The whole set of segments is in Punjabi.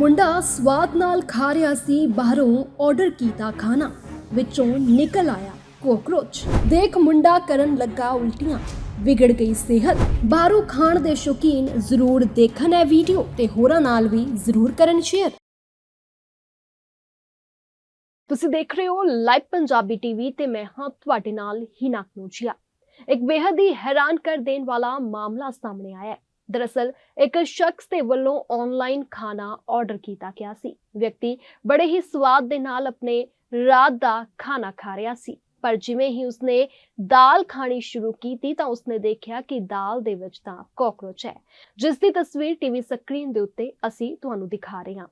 ਮੁੰਡਾ ਸਵਾਦ ਨਾਲ ਖਾ ਰਿਹਾ ਸੀ, ਬਾਹਰੋਂ ਆਰਡਰ ਕੀਤਾ ਖਾਣਾ। ਵਿੱਚੋਂ ਨਿਕਲ ਆਇਆ ਕੋਕਰੋਚ। ਦੇਖ ਮੁੰਡਾ ਕਰਨ ਲੱਗਾ ਉਲਟੀਆਂ। ਵਿਗੜ ਗਈ ਸਿਹਤ। ਬਾਹਰੋਂ ਖਾਣ ਦੇ ਸ਼ੌਕੀਨ ਜ਼ਰੂਰ ਦੇਖਣ ਇਹ ਵੀਡੀਓ ਤੇ ਹੋਰਾਂ ਨਾਲ ਵੀ ਜ਼ਰੂਰ ਕਰਨ ਸ਼ੇਅਰ ਤੁਸੀਂ ਦੇਖ ਰਹੇ ਹੋ ਲਾਈਵ ਪੰਜਾਬੀ ਟੀਵੀ ਤੇ ਮੈਂ ਹਾਂ ਤੁਹਾਡੇ ਨਾਲ ਹਿਨਾ ਕਨੂਜੀਆ ਇੱਕ ਬੇਹੱਦ ਹੀ ਹੈਰਾਨ ਕਰ ਦੇਣ ਵਾਲਾ ਮਾਮਲਾ ਸਾਹਮਣੇ ਆਇਆ ਹੈ। ਦਰਅਸਲ, ਇੱਕ ਸ਼ਖਸ ਦੇ ਵੱਲੋਂ ਆਨਲਾਈਨ ਖਾਣਾ ਆਰਡਰ ਕੀਤਾ ਗਿਆ ਸੀ। ਵਿਅਕਤੀ ਬੜੇ ਹੀ ਸਵਾਦ ਦੇ ਨਾਲ ਆਪਣੇ ਰਾਤ ਦਾ ਖਾਣਾ ਖਾ ਰਿਹਾ ਸੀ। ਪਰ ਜਿਵੇਂ ਹੀ ਉਸਨੇ ਦਾਲ ਖਾਣੀ ਸ਼ੁਰੂ ਕੀਤੀ ਤਾਂ ਉਸਨੇ ਦੇਖਿਆ ਕਿ ਦਾਲ ਦੇ ਵਿੱਚ ਤਾਂ ਕਾਕਰੋਚ ਹੈ। ਜਿਸ ਦੀ ਤਸਵੀਰ ਟੀਵੀ ਸਕਰੀਨ ਦੇ ਉੱਤੇ ਅਸੀਂ ਤੁਹਾਨੂੰ ਦਿਖਾ ਰਹੇ ਹਾਂ।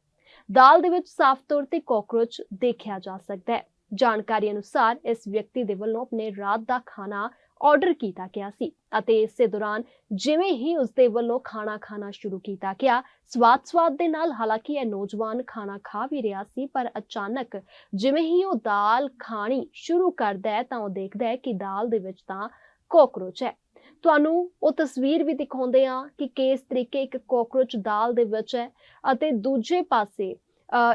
ਦਾਲ ਦੇ ਵਿੱਚ ਸਾਫ਼ ਤੌਰ ਤੇ ਕਾਕਰੋਚ ਦੇਖਿਆ ਜਾ ਸਕਦਾ ਹੈ। ਜਾਣਕਾਰੀ ਅਨੁਸਾਰ ਇਸ ਵਿਅਕਤੀ ਦੇ ਵੱਲੋਂ ਆਪਣੇ ਰਾਤ ਦਾ ਖਾਣਾ ਆਰਡਰ ਕੀਤਾ ਗਿਆ ਸੀ ਅਤੇ ਇਸੇ ਦੌਰਾਨ ਜਿਵੇਂ ਹੀ ਉਸ ਦੇ ਵੱਲੋਂ ਖਾਣਾ ਖਾਣਾ ਸ਼ੁਰੂ ਕੀਤਾ ਗਿਆ, ਸਵਾਦ ਸਵਾਦ ਦੇ ਨਾਲ ਹਾਲਾਂਕਿ ਇਹ ਨੌਜਵਾਨ ਖਾਣਾ ਖਾ ਵੀ ਰਿਹਾ ਸੀ, ਪਰ ਅਚਾਨਕ ਜਿਵੇਂ ਹੀ ਉਹ ਦਾਲ ਖਾਣੀ ਸ਼ੁਰੂ ਕਰਦਾ ਹੈ ਤਾਂ ਉਹ ਦੇਖਦਾ ਹੈ ਕਿ ਦਾਲ ਦੇ ਵਿੱਚ ਤਾਂ ਕੋਕਰੋਚ ਹੈ। ਤੁਹਾਨੂੰ ਉਹ ਤਸਵੀਰ ਵੀ ਦਿਖਾਉਂਦੇ ਆ ਕਿ ਕਿਸ ਤਰੀਕੇ ਇੱਕ ਕੋਕਰੋਚ ਦਾਲ ਦੇ ਵਿੱਚ ਹੈ ਅਤੇ ਦੂਜੇ ਪਾਸੇ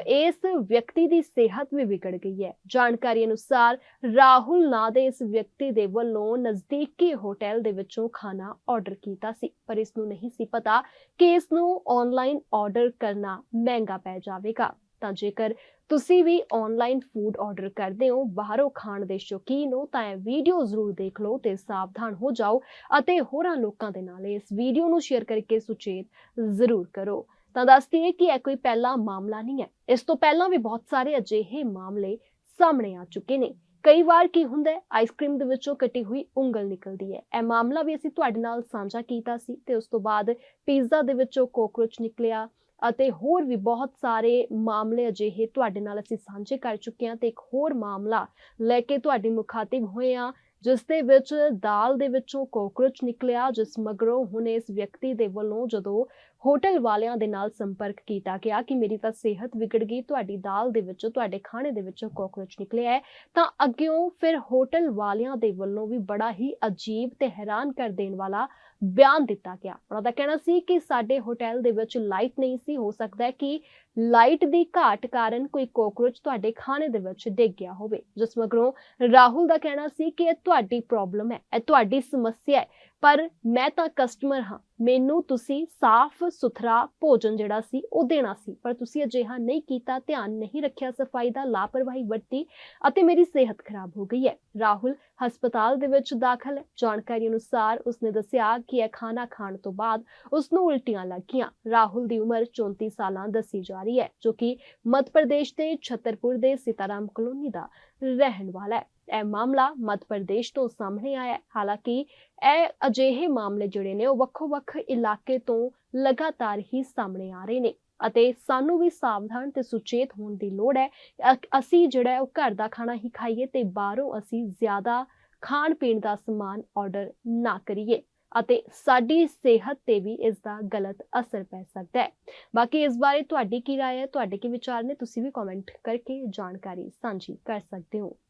ਇਸ ਵਿਅਕਤੀ ਦੀ ਸਿਹਤ ਵੀ ਵਿਗੜ ਗਈ ਹੈ। ਜਾਣਕਾਰੀ ਅਨੁਸਾਰ ਰਾਹੁਲ ਨਾਂ ਦੇ ਇਸ ਵਿਅਕਤੀ ਦੇ ਵੱਲੋਂ ਨਜ਼ਦੀਕੀ ਹੋਟਲ ਦੇ ਵਿੱਚੋਂ ਖਾਣਾ ਆਰਡਰ ਕੀਤਾ ਸੀ, ਪਰ ਇਸ ਨੂੰ ਨਹੀਂ ਸੀ ਪਤਾ ਕਿ ਇਸ ਨੂੰ ਆਨਲਾਈਨ ਆਰਡਰ ਕਰਨਾ ਮਹਿੰਗਾ ਪੈ ਜਾਵੇਗਾ। ਤਾਂ ਜੇਕਰ ਤੁਸੀਂ ਵੀ ਆਨਲਾਈਨ ਫੂਡ ਆਰਡਰ ਕਰਦੇ ਹੋ, ਬਾਹਰੋਂ ਖਾਣ ਦੇ ਸ਼ੌਕੀਨ ਹੋ, ਤਾਂ ਇਹ ਵੀਡੀਓ ਜ਼ਰੂਰ ਦੇਖ ਲਓ ਤੇ ਸਾਵਧਾਨ ਹੋ ਜਾਓ ਅਤੇ ਹੋਰਾਂ ਲੋਕਾਂ ਦੇ ਨਾਲ ਇਸ ਵੀਡੀਓ ਨੂੰ ਸ਼ੇਅਰ ਕਰਕੇ ਸੁਚੇਤ ਜ਼ਰੂਰ ਕਰੋ। ਤਾਂ ਦੱਸਦੀ ਦਈਏ ਕਿ ਇਹ ਕੋਈ ਪਹਿਲਾ ਮਾਮਲਾ ਨਹੀਂ ਹੈ। ਇਸ ਤੋਂ ਪਹਿਲਾਂ ਵੀ ਬਹੁਤ ਸਾਰੇ ਅਜਿਹੇ ਮਾਮਲੇ ਸਾਹਮਣੇ ਆ ਚੁੱਕੇ ਨੇ। ਕਈ ਵਾਰ ਕੀ ਹੁੰਦਾ ਹੈ ਆਈਸਕ੍ਰੀਮ ਦੇ ਵਿੱਚੋਂ ਕੱਟੀ ਹੋਈ ਉਂਗਲ ਨਿਕਲਦੀ ਹੈ। ਇਹ ਮਾਮਲਾ ਵੀ ਅਸੀਂ ਤੁਹਾਡੇ ਨਾਲ ਸਾਂਝਾ ਕੀਤਾ ਸੀ ਤੇ ਉਸ ਤੋਂ ਬਾਅਦ ਪੀਜ਼ਾ ਦੇ ਵਿੱਚੋਂ ਕੋਕਰੋਚ ਨਿਕਲਿਆ ਅਤੇ ਹੋਰ ਵੀ ਬਹੁਤ ਸਾਰੇ ਮਾਮਲੇ ਅਜਿਹੇ ਤੁਹਾਡੇ ਨਾਲ ਅਸੀਂ ਸਾਂਝੇ ਕਰ ਚੁੱਕੇ ਹਾਂ ਤੇ ਇੱਕ ਹੋਰ ਮਾਮਲਾ ਲੈ ਕੇ ਤੁਹਾਡੇ ਮੁਖਾਤਿਬ ਹੋਏ ਹਾਂ, ਜਿਸ ਦੇ ਵਿੱਚ ਦਾਲ ਦੇ ਵਿੱਚੋਂ ਕੋਕਰੋਚ ਨਿਕਲਿਆ, ਜਿਸ ਮਗਰੋਂ ਹੁਣ ਇਸ ਵਿਅਕਤੀ ਦੇ ਵੱਲੋਂ ਜਦੋਂ ਹੋਟਲ ਵਾਲਿਆਂ ਦੇ ਨਾਲ ਸੰਪਰਕ ਕੀਤਾ ਗਿਆ ਕਿ ਮੇਰੀ ਤਾਂ ਸਿਹਤ ਵਿਗੜ ਗਈ, ਤੁਹਾਡੀ ਦਾਲ ਦੇ ਵਿੱਚੋਂ, ਤੁਹਾਡੇ ਖਾਣੇ ਦੇ ਵਿੱਚੋਂ ਕੋਕਰੋਚ ਨਿਕਲਿਆ ਹੈ। ਤਾਂ ਅੱਗਿਓਂ ਫਿਰ ਹੋਟਲ ਵਾਲਿਆਂ ਦੇ ਵੱਲੋਂ ਵੀ ਬੜਾ ਹੀ ਅਜੀਬ ਤੇ ਹੈਰਾਨ ਕਰ ਦੇਣ ਵਾਲਾ ਬਿਆਨ ਦਿੱਤਾ ਗਿਆ। ਉਹਨਾਂ ਦਾ ਕਹਿਣਾ ਸੀ ਕਿ ਸਾਡੇ ਹੋਟਲ ਦੇ ਵਿੱਚ ਲਾਈਟ ਨਹੀਂ ਸੀ, ਹੋ ਸਕਦਾ ਹੈ ਕਿ ਲਾਈਟ ਦੀ ਘਾਟ ਕਾਰਨ ਕੋਈ ਕੋਕਰੋਚ ਤੁਹਾਡੇ ਖਾਣੇ ਦੇ ਵਿੱਚ ਡਿੱਗ ਗਿਆ ਹੋਵੇ। ਜਿਸ ਮਗਰੋਂ ਰਾਹੁਲ ਦਾ ਕਹਿਣਾ ਸੀ ਕਿ ਇਹ ਤੁਹਾਡੀ ਪ੍ਰੋਬਲਮ ਹੈ, ਇਹ ਤੁਹਾਡੀ ਸਮੱਸਿਆ ਹੈ, ਪਰ ਮੈਂ ਤਾਂ ਕਸਟਮਰ ਹਾਂ। ਮੈਨੂੰ ਤੁਸੀਂ ਸਾਫ਼ ਸੁਥਰਾ ਭੋਜਨ ਜਿਹੜਾ ਸੀ ਉਹ ਦੇਣਾ ਸੀ, ਪਰ ਤੁਸੀਂ ਅਜਿਹਾ ਨਹੀਂ ਕੀਤਾ, ਧਿਆਨ ਨਹੀਂ ਰੱਖਿਆ, ਸਫ਼ਾਈ ਦਾ ਲਾਪਰਵਾਹੀ ਵਰਤੀ ਅਤੇ ਮੇਰੀ ਸਿਹਤ ਖਰਾਬ ਹੋ ਗਈ ਹੈ। ਰਾਹੁਲ ਹਸਪਤਾਲ ਦੇ ਵਿੱਚ ਦਾਖਲ ਹੈ। ਜਾਣਕਾਰੀ ਅਨੁਸਾਰ ਉਸਨੇ ਦੱਸਿਆ ਕਿ ਇਹ ਖਾਣਾ ਖਾਣ ਤੋਂ ਬਾਅਦ ਉਸ ਨੂੰ ਉਲਟੀਆਂ ਲੱਗੀਆਂ ਰਾਹੁਲ ਦੀ ਉਮਰ 34 ਸਾਲਾਂ ਦੱਸੀ ਜਾ ਰਹੀ ਹੈ, ਜੋ ਕਿ ਮੱਧ ਪ੍ਰਦੇਸ਼ ਦੇ ਛਤਰਪੁਰ ਦੇ ਸਿਤਾਰਾਮ ਕਲੋਨੀ ਦਾ ਰਹਿਣ ਵਾਲਾ ਹੈ। ਇਹ ਮਾਮਲਾ ਮੱਧ ਪ੍ਰਦੇਸ਼ ਤੋਂ ਸਾਹਮਣੇ ਆਇਆ ਹੈ ਹਾਲਾਂਕਿ ਇਹ ਅਜਿਹੇ ਮਾਮਲੇ ਜਿਹੜੇ ਨੇ ਉਹ ਵੱਖੋ-ਵੱਖ ਇਲਾਕੇ ਤੋਂ ਲਗਾਤਾਰ ਹੀ ਸਾਹਮਣੇ ਆ ਰਹੇ ਨੇ ਅਤੇ ਸਾਨੂੰ ਵੀ ਸਾਵਧਾਨ ਤੇ ਸੁਚੇਤ ਹੋਣ ਦੀ ਲੋੜ ਹੈ ਅ- ਅਸੀਂ ਜਿਹੜਾ ਹੈ ਉਹ ਘਰ ਦਾ ਖਾਣਾ ਹੀ ਖਾਈਏ ਤੇ ਬਾਹਰੋਂ ਅਸੀਂ ਜ਼ਿਆਦਾ ਖਾਣ ਪੀਣ ਦਾ ਸਮਾਨ ਆਰਡਰ ਨਾ ਕਰੀਏ ਅਤੇ ਸਾਡੀ ਸਿਹਤ ਤੇ ਵੀ ਇਸ ਦਾ ਗਲਤ ਅਸਰ ਪੈ ਸਕਦਾ ਹੈ ਬਾਕੀ ਇਸ ਬਾਰੇ ਤੁਹਾਡੀ ਕੀ رائے ਹੈ ਤੁਹਾਡੇ ਕੀ ਵਿਚਾਰ ਨੇ ਤੁਸੀਂ ਵੀ ਕਮੈਂਟ ਕਰਕੇ ਜਾਣਕਾਰੀ ਸਾਂਝੀ ਕਰ ਸਕਦੇ ਹੋ